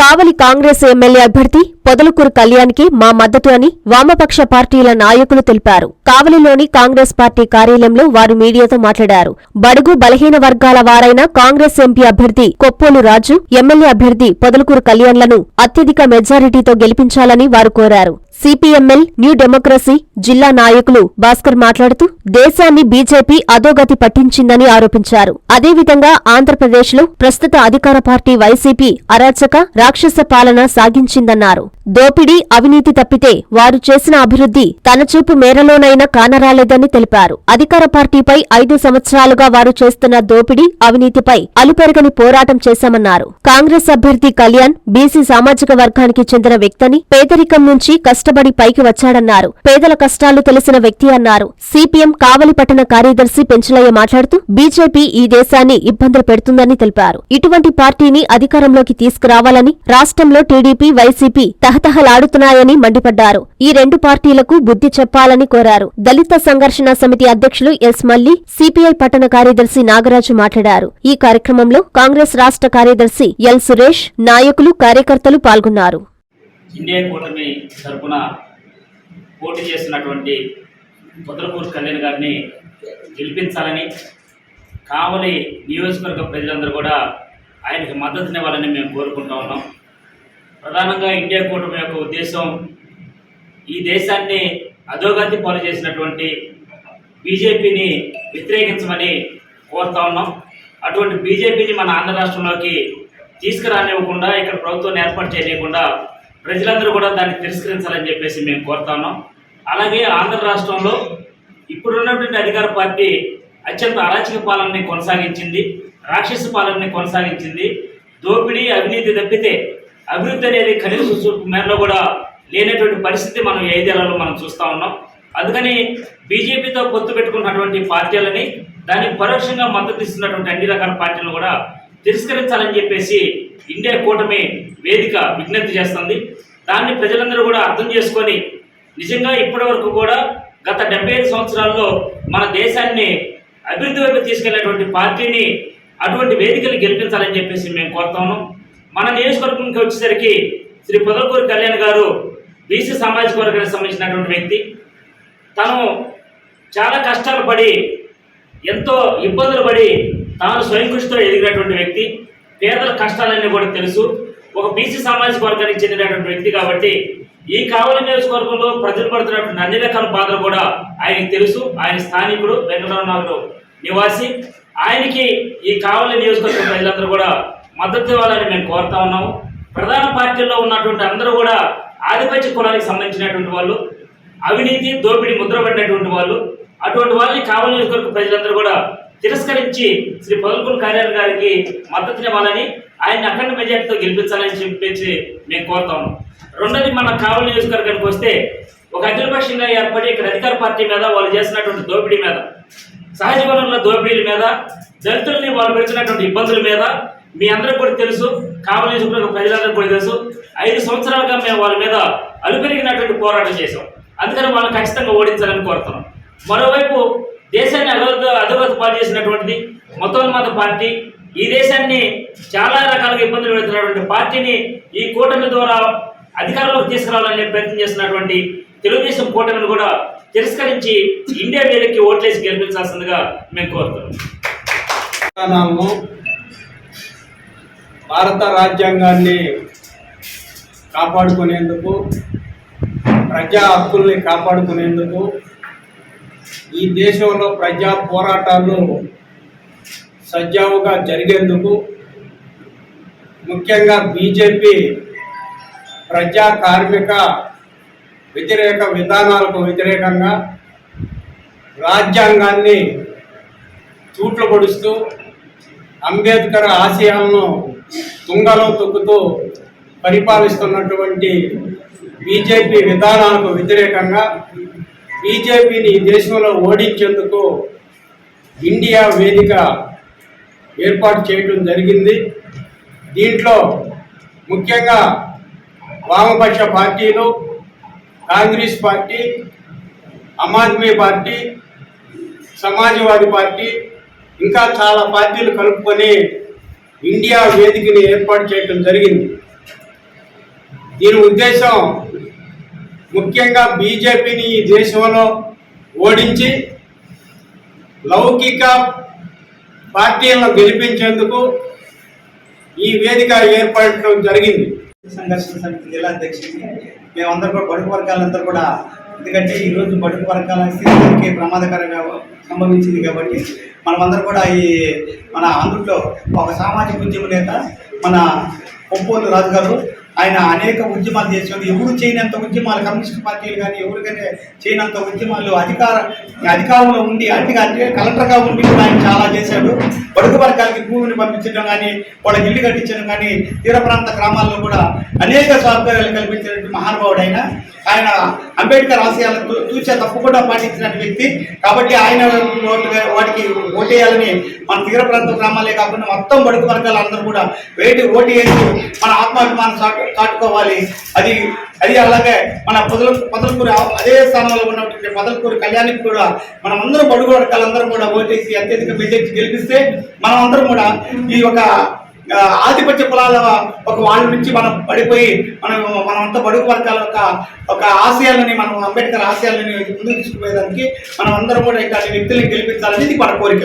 కావలి Congress MLA అభ్యర్థి పొదలకూరు కళ్యాణ్కి మా మద్దతు అని వామపక్ష పార్టీల నాయకులు తెలిపారు. కావలిలోని కాంగ్రెస్ పార్టీ కార్యాలయంలో వారు మీడియాతో మాట్లాడారు. బడుగు బలహీన వర్గాల వారైన కాంగ్రెస్ ఎంపీ అభ్యర్థి కొప్పోలు రాజు ఎమ్మెల్యే అభ్యర్థి పొదలకూరు కళ్యాణ్లను అత్యధిక మెజారిటీతో గెలిపించాలని వారు కోరారు. సిపిఎంఎల్ న్యూ డెమోక్రసీ జిల్లా నాయకులు భాస్కర్ మాట్లాడుతూ దేశాన్ని బీజేపీ అధోగతి పట్టించిందని ఆరోపించారు. అదేవిధంగా ఆంధ్రప్రదేశ్లో ప్రస్తుత అధికార పార్టీ వైసీపీ అరాచక రాక్షస పాలన సాగించిందన్నారు. దోపిడీ అవినీతి తప్పితే వారు చేసిన అభివృద్ధి తన చూపు మేరలోనైనా కానరాలేదని తెలిపారు. అధికార పార్టీపై ఐదు సంవత్సరాలుగా వారు చేస్తున్న దోపిడీ అవినీతిపై అలుపెరగని పోరాటం చేశామన్నారు. కాంగ్రెస్ అభ్యర్థి కళ్యాణ్ బీసీ సామాజిక వర్గానికి చెందిన వ్యక్తని పేదరికం నుంచి కష్టపడి పైకి వచ్చాడన్నారు. పేదల కష్టాలు తెలిసిన వ్యక్తి అన్నారు. సిపిఎం కావలి పట్టణ కార్యదర్శి పెంచలయ్య మాట్లాడుతూ బీజేపీ ఈ దేశాన్ని ఇబ్బందులు పెడుతుందని తెలిపారు. ఇటువంటి పార్టీని అధికారంలోకి తీసుకురావాలని రాష్ట్రంలో టీడీపీ వైసీపీ తహతహలాడుతున్నాయని మండిపడ్డారు. ఈ రెండు పార్టీలకు బుద్ధి చెప్పాలని కోరారు. దళిత సంఘర్షణ సమితి అధ్యక్షులు ఎస్ మల్లి సిపిఐ పట్టణ కార్యదర్శి నాగరాజు మాట్లాడారు. ఈ కార్యక్రమంలో కాంగ్రెస్ రాష్ట్ర కార్యదర్శి ఎల్ సురేష్ నాయకులు కార్యకర్తలు పాల్గొన్నారు. ఇండియా కూటమి తరపున పోటీ చేస్తున్నటువంటి పొదలకూరు కళ్యాణ్ గారిని గెలిపించాలని కావలి నియోజకవర్గ ప్రజలందరూ కూడా ఆయనకి మద్దతునివ్వాలని మేము కోరుకుంటా ఉన్నాం. ప్రధానంగా ఇండియా కూటమి యొక్క ఉద్దేశం ఈ దేశాన్ని అధోగతి పాలు చేసినటువంటి బీజేపీని వ్యతిరేకించమని కోరుతా ఉన్నాం. అటువంటి బీజేపీని మన ఆంధ్ర రాష్ట్రంలోకి తీసుకురానివ్వకుండా ఇక్కడ ప్రభుత్వం ఏర్పాటు చేయకుండా ప్రజలందరూ కూడా దాన్ని తిరస్కరించాలని చెప్పేసి మేము కోరుతా ఉన్నాం. అలాగే ఆంధ్ర రాష్ట్రంలో ఇప్పుడున్నటువంటి అధికార పార్టీ అత్యంత అరాచక పాలనని కొనసాగించింది రాక్షస పాలనని కొనసాగించింది. దోపిడీ అవినీతి తప్పితే అభివృద్ధి అనేది కనీస మేరలో కూడా లేనటువంటి పరిస్థితి మనం ఐదేళ్ళలో మనం చూస్తూ ఉన్నాం. అందుకని బీజేపీతో పొత్తు పెట్టుకున్నటువంటి పార్టీలని దానికి పరోక్షంగా మద్దతు ఇస్తున్నటువంటి అన్ని రకాల పార్టీలను కూడా తిరస్కరించాలని చెప్పేసి ఇండియా కూటమి వేదిక విజ్ఞప్తి చేస్తుంది. దాన్ని ప్రజలందరూ కూడా అర్థం చేసుకొని నిజంగా ఇప్పటి వరకు కూడా గత డెబ్బై ఐదు సంవత్సరాల్లో మన దేశాన్ని అభివృద్ధి వైపు తీసుకెళ్ళేటువంటి పార్టీని అటువంటి వేదికలు గెలిపించాలని చెప్పేసి మేము కోరుతాము మన నియోజకవర్గంకి వచ్చేసరికి శ్రీ పొదలకూరు కళ్యాణ్ గారు బీసీ సామాజిక వర్గానికి సంబంధించినటువంటి వ్యక్తి. తను చాలా కష్టాలు పడి ఎంతో ఇబ్బందులు పడి తాను స్వయం కృషితో ఎదిగినటువంటి వ్యక్తి. పేదల కష్టాలన్నీ కూడా తెలుసు. ఒక బీసీ సామాజిక వర్గానికి చెందినటువంటి వ్యక్తి కాబట్టి ఈ కావలి నియోజకవర్గంలో ప్రజలు పడుతున్నటువంటి అన్ని రకాల బాధలు కూడా ఆయనకి తెలుసు. ఆయన స్థానికుడు వెంకటరామనాథుడు నివాసి. ఆయనకి ఈ కావలి నియోజకవర్గం ప్రజలందరూ కూడా మద్దతు ఇవ్వాలని మేము కోరుతా ఉన్నాము. ప్రధాన పార్టీల్లో ఉన్నటువంటి అందరూ కూడా ఆధిపత్య కులానికి సంబంధించినటువంటి వాళ్ళు అవినీతి దోపిడీ ముద్రపడినటువంటి వాళ్ళు అటువంటి వాళ్ళని కావలి నియోజకవర్గ ప్రజలందరూ కూడా తిరస్కరించి శ్రీ పొదలకూరు కార్యాలయం గారికి మద్దతునివ్వాలని ఆయన అఖండ మెజార్టీతో గెలిపించాలని చెప్పేసి మేము కోరుతా ఉన్నాం. రెండోది మన కావలి నియోజకవర్గానికి వస్తే ఒక అఖిలపక్షంగా ఏర్పడి ఇక్కడ అధికార పార్టీ మీద వాళ్ళు చేసినటువంటి దోపిడీ మీద సహజ వనరుల దోపిడీల మీద దళితుల్ని వాళ్ళు పెడుతున్నటువంటి ఇబ్బందుల మీద మీ అందరికీ కూడా తెలుసు కావలి నియోజకవర్గ ప్రజలందరికీ కూడా తెలుసు. ఐదు సంవత్సరాలుగా మేము వాళ్ళ మీద అలుపెరిగినటువంటి పోరాటం చేసాం అందుకని వాళ్ళని ఖచ్చితంగా ఓడించాలని కోరుతున్నాం. మరోవైపు దేశాన్ని అభివృద్ధి అధోగతి పాలు చేసినటువంటిది మతోన్మత పార్టీ. ఈ దేశాన్ని చాలా రకాలుగా ఇబ్బందులు పెడుతున్నటువంటి పార్టీని ఈ కూటమి ద్వారా అధికారంలోకి తీసుకురావాలనే ప్రయత్నం చేస్తున్నటువంటి తెలుగుదేశం కూటమిని కూడా తిరస్కరించి ఇండియా మీదకి ఓట్లేసి గెలిపించాల్సిందిగా మేము కోరుతున్నాం. భారత రాజ్యాంగాన్ని కాపాడుకునేందుకు ప్రజా హక్కుల్ని కాపాడుకునేందుకు ఈ దేశంలో ప్రజా పోరాటాలు సజావుగా జరిగేందుకు ముఖ్యంగా బీజేపీ ప్రజా కార్మిక వ్యతిరేక విధానాలకు వ్యతిరేకంగా రాజ్యాంగాన్ని తూట్లు పొడుస్తూ అంబేద్కర్ ఆశయాలను తుంగలో తొక్కుతూ పరిపాలిస్తున్నటువంటి బీజేపీ విధానాలకు వ్యతిరేకంగా బీజేపీని దేశంలో ఓడించేందుకు ఇండియా వేదిక ఏర్పాటు చేయడం జరిగింది. దీంట్లో ముఖ్యంగా వామపక్ష పార్టీలు Congress party Aam Aadmi party Samajwadi party ఇంకా చాలా పార్టీలు కలుపుకొని ఇండియా వేదికని ఏర్పాటు చేయడం జరిగింది. దీని ఉద్దేశం ముఖ్యంగా బీజేపీని ఈ దేశంలో ఓడించి లౌకిక పార్టీలను గెలిపించేందుకు ఈ వేదిక ఏర్పడటం జరిగింది. సంఘర్షణ సమితి జిల్లా అధ్యక్షుడిని మేమందరూ కూడా బడుగు వర్గాలందరూ కూడా ఎందుకంటే ఈరోజు బడుగు వర్గాల స్థితికి ప్రమాదకరంగా సంభవించింది కాబట్టి మనమందరం కూడా ఈ మన అందుట్లో ఒక సామాజిక ఉద్యమ నేత మన పొంపోలు రాజు గారు ఆయన అనేక ఉద్యమాలు చేశాడు ఎవరు చేయనంత ఉద్యమాలు కమ్యూనిస్ట్ పార్టీలు కానీ ఎవరికైనా చేయనంత ఉద్యమాలు అధికార అధికారంలో ఉండి అంటే అంటే కలెక్టర్గా ఉండి కూడా ఆయన చాలా చేశాడు. బడుగు వర్గాలకి భూమిని పంపించడం కానీ వాళ్ళకి ఇల్లు కట్టించడం కానీ తీర ప్రాంత గ్రామాల్లో కూడా అనేక సౌకర్యాలు కల్పించినటువంటి మహానుభావుడు ఆయన. ఆయన అంబేద్కర్ ఆశయాలను చూసే తప్పకుండా పాటించినటువంటి వ్యక్తి. కాబట్టి ఆయన వాటికి ఓటేయాలని మన తీర ప్రాంత గ్రామాలే కాకుండా మొత్తం బడుగు వర్గాలు అందరూ కూడా వేటి ఓటు వేసి మన ఆత్మాభిమానం చాటు చాటుకోవాలి అది అది అలాగే మన పొదల పొదలకూరి అదే స్థానంలో ఉన్నటువంటి పొదలకూరి కళ్యాణికి కూడా మనం అందరం బడుగు వర్గాలందరం కూడా ఓటేసి అత్యధిక మెజార్టీ గెలిపిస్తే మనం అందరం కూడా ఈ యొక్క ఆధిపత్య కులాల ఒక వాళ్ళ నుంచి మనం పడిపోయి మనం మనమంతా బడుగు వర్గాల ఒక ఒక ఆశయాలని మనం అంబేద్కర్ ఆశయాలని ముందుకు తీసుకుపోయేదానికి మనం అందరం కూడా ఇట్లాంటి వ్యక్తుల్ని గెలిపించాలనేది మన కోరిక.